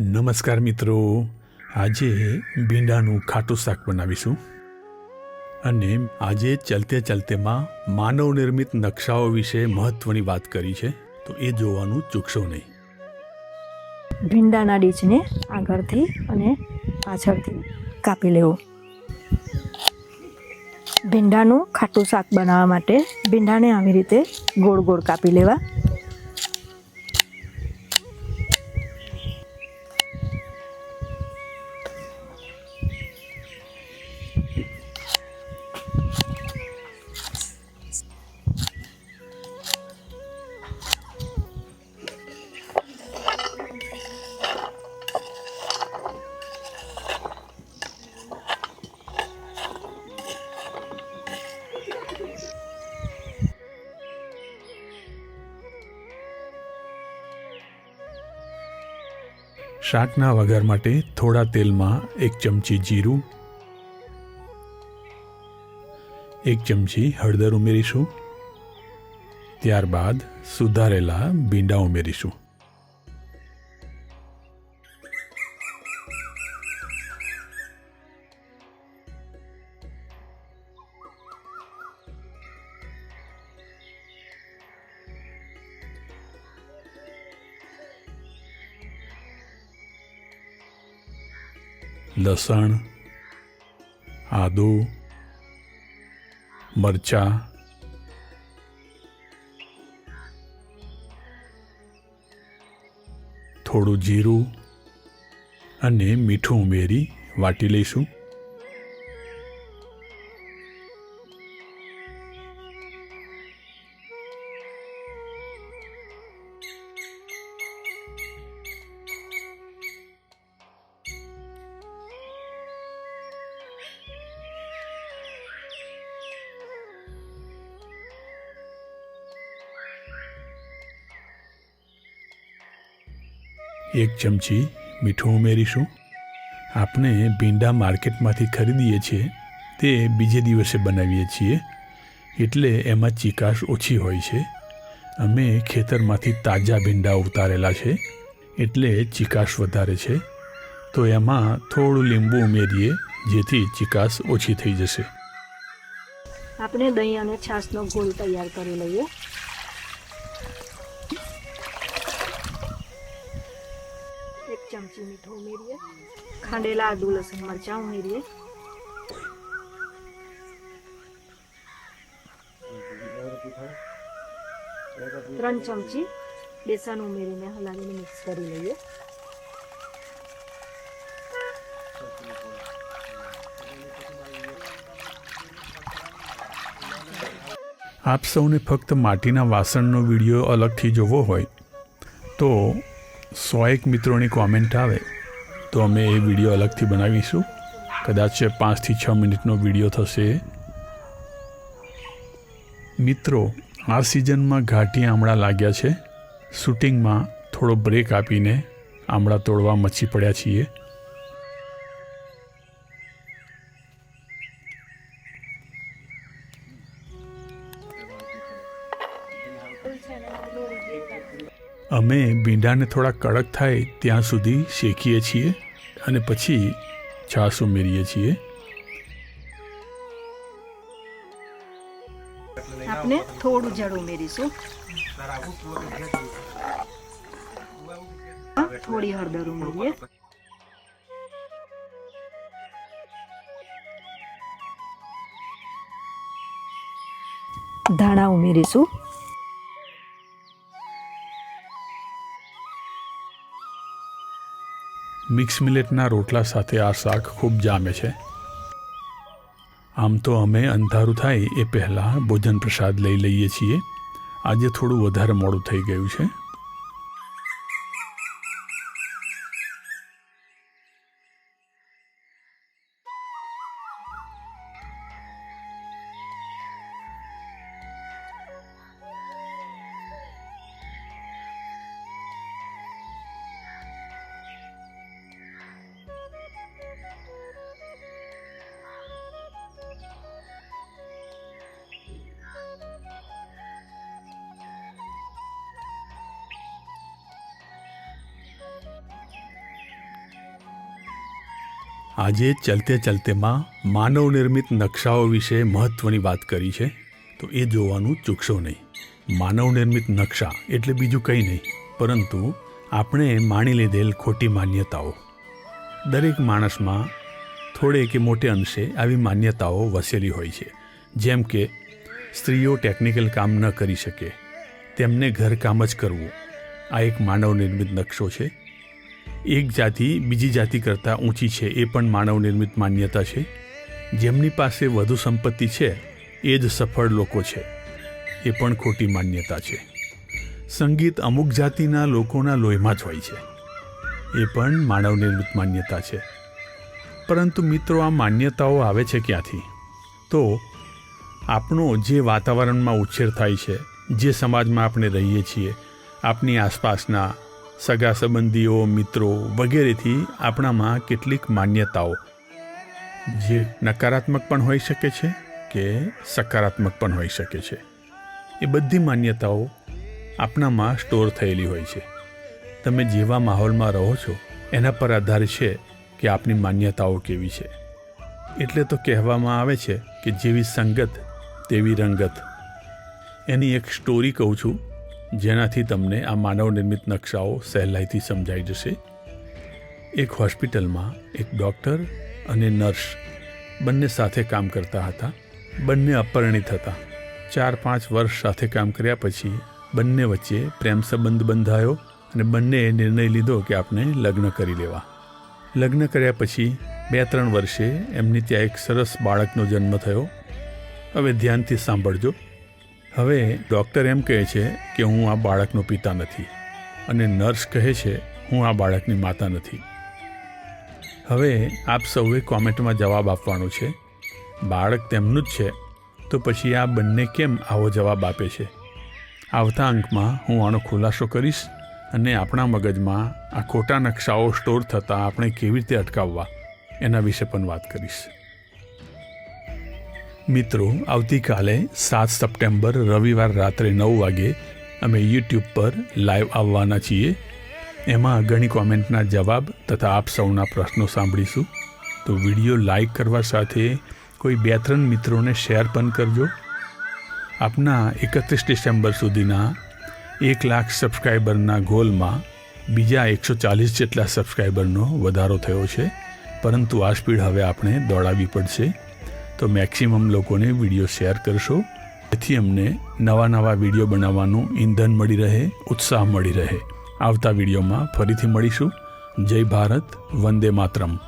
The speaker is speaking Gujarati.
નમસ્કાર મિત્રો. આજે ભીંડાનું ખાટું શાક બનાવીશું. અને આજે ચલતે ચલતેમાં માનવ નિર્મિત નકશાઓ વિશે મહત્વની વાત કરી છે. તો એ જોવાનું ચૂકશો નહીં. ભીંડાના ડીચને આગળથી અને પાછળથી કાપી લેવો. ભીંડાનું ખાટું શાક બનાવવા માટે ભીંડાને આવી રીતે ગોળ ગોળ કાપી લેવા. શાકના વઘાર માટે થોડા તેલમાં એક ચમચી જીરું, એક ચમચી હળદર ઉમેરીશું. ત્યારબાદ સુધારેલા ભીંડા ઉમેરીશું. લસણ આદુ મરચાં થોડું જીરું અને મીઠું ઉમેરી વાટી લઈશું. એક ચમચી મીઠું ઉમેરીશું. આપણે ભીંડા માર્કેટમાંથી ખરીદીએ છીએ, તે બીજે દિવસે બનાવીએ છીએ, એટલે એમાં ચીકાશ ઓછી હોય છે. અમે ખેતરમાંથી તાજા ભીંડા ઉતારેલા છે, એટલે ચીકાશ વધારે છે. તો એમાં થોડું લીંબુ ઉમેરીએ, જેથી ચીકાશ ઓછી થઈ જશે. આપણે દહીં અને છાશનો ગોળ તૈયાર કરી લઈએ. ચમચી મીઠું ઉમેરીએ. ખાંડેલા આદુ લસણ મરચાં ઉમેરીએ. ત્રણ ચમચી બેસન ઉમેરીને હલાવીને મિક્સ કરી લઈએ. આપ સૌને ફક્ત માટીના વાસણનો વીડિયો અલગથી જોવો હોય તો એક મિત્રોની કોમેન્ટ આવે, તો અમે એ વીડિયો અલગથી બનાવીશું. કદાચ પાંચથી છ મિનિટનો વીડિયો થશે. મિત્રો, આ સિઝનમાં ઘાટી આમળા લાગ્યા છે. શૂટિંગમાં થોડો બ્રેક આપીને આમળા તોડવા મચી પડ્યા છીએ. અમે ભીંડાને થોડા કડક થાય ત્યાં સુધી શેકીએ છીએ અને પછી છાશ ઉમેરીએ છીએ. આપણે થોડું જળ ઉમેરીશું. થોડી હળદર ઉમેરીએ. ધાણા ઉમેરીશું. મિક્સ મિલેટના રોટલા સાથે આ શાક ખૂબ જામે છે. આમ તો અમે અંધારું થાય એ પહેલાં ભોજન પ્રસાદ લઈ લઈએ છીએ. આજે થોડું વધારે મોડું થઈ ગયું છે. આજે ચલતે ચલતેમાં માનવ નિર્મિત નકશાઓ વિશે મહત્ત્વની વાત કરી છે, તો એ જોવાનું ચૂકશો નહીં. માનવ નિર્મિત નકશા એટલે બીજું કંઈ નહીં, પરંતુ આપણે માણી લીધેલ ખોટી માન્યતાઓ. દરેક માણસમાં થોડે કે મોટે અંશે આવી માન્યતાઓ વસેલી હોય છે, જેમ કે સ્ત્રીઓ ટેકનિકલ કામ ન કરી શકે, તેમને ઘરકામ જ કરવું. આ એક માનવ નિર્મિત નકશો છે એક જાતિ બીજી જાતિ કરતાં ઊંચી છે, એ પણ માનવ નિર્મિત માન્યતા છે. જેમની પાસે વધુ સંપત્તિ છે, એ જ સફળ લોકો છે. એ પણ ખોટી માન્યતા છે. સંગીત અમુક જાતિના લોકોના લોહીમાં જ હોય છે. એ પણ માનવ નિર્મિત માન્યતા છે. પરંતુ મિત્રો, આ માન્યતાઓ આવે છે ક્યાંથી? તો આપણો જે વાતાવરણમાં ઉછેર થાય છે, જે સમાજમાં આપણે રહીએ છીએ આપણી આસપાસના સગા સંબંધીઓ મિત્રો વગેરેથી આપણામાં કેટલીક માન્યતાઓ જે નકારાત્મક પણ હોઈ શકે છે કે સકારાત્મક પણ હોઈ શકે છે. એ બધી માન્યતાઓ આપણામાં સ્ટોર થયેલી હોય છે. તમે જેવા માહોલમાં રહો છો, એના પર આધાર છે કે આપની માન્યતાઓ કેવી છે. એટલે તો કહેવામાં આવે છે કે જેવી સંગત, તેવી રંગત. એની એક સ્ટોરી કહું છું. જેનાથી તમને આ માનવ નિર્મિત નકશાઓ સહેલાઈથી સમજાઈ જશે. એક હોસ્પિટલમાં એક ડૉક્ટર અને નર્સ બંને સાથે કામ કરતા હતા. બંને અપરિણિત હતા. ચાર પાંચ વર્ષ સાથે કામ કર્યા પછી બંને વચ્ચે પ્રેમ સંબંધ બંધાયો અને બંનેએ નિર્ણય લીધો કે આપણે લગ્ન કરી લેવા. લગ્ન કર્યા પછી બે ત્રણ વર્ષે એમની ત્યાં એક સરસ બાળકનો જન્મ થયો. હવે ધ્યાનથી સાંભળજો. હવે ડૉક્ટર એમ કહે છે કે હું આ બાળકનો પિતા નથી અને નર્સ કહે છે, હું આ બાળકની માતા નથી. હવે આપ સૌએ કોમેન્ટમાં જવાબ આપવાનો છે, બાળક તેમનું જ છે, તો પછી આ બંને કેમ આવો જવાબ આપે છે? આવતા અંકમાં હું આનો ખુલાસો કરીશ અને આપણા મગજમાં આ ખોટા નકશાઓ સ્ટોર થતાં આપણે કેવી રીતે અટકાવવા એના વિશે પણ વાત કરીશ. મિત્રો, આવતીકાલે સાત સપ્ટેમ્બર રવિવાર રાત્રે નવ વાગે અમે યુટ્યુબ પર લાઈવ આવવાના છીએ. એમાં ઘણી કોમેન્ટના જવાબ તથા આપ સૌના પ્રશ્નો સાંભળીશું. તો વીડિયો લાઈક કરવા સાથે કોઈ બે ત્રણ મિત્રોને શેર પણ કરજો. આપના એકત્રીસ ડિસેમ્બર સુધીના એક લાખ સબસ્ક્રાઈબરના ગોલમાં બીજા એકસો ચાલીસ જેટલા સબસ્ક્રાઈબરનો વધારો થયો છે. પરંતુ આ સ્પીડ હવે આપણે દોડાવવી પડશે. તો મેક્સિમમ લોકોને વીડિયો શેર કરશો. જેથી અમને નવા નવા વીડિયો બનાવવાનું ઈંધન મળી રહે, ઉત્સાહ મળી રહે. આવતા વિડીયોમાં ફરીથી મળીશું. જય ભારત, વંદે માતરમ.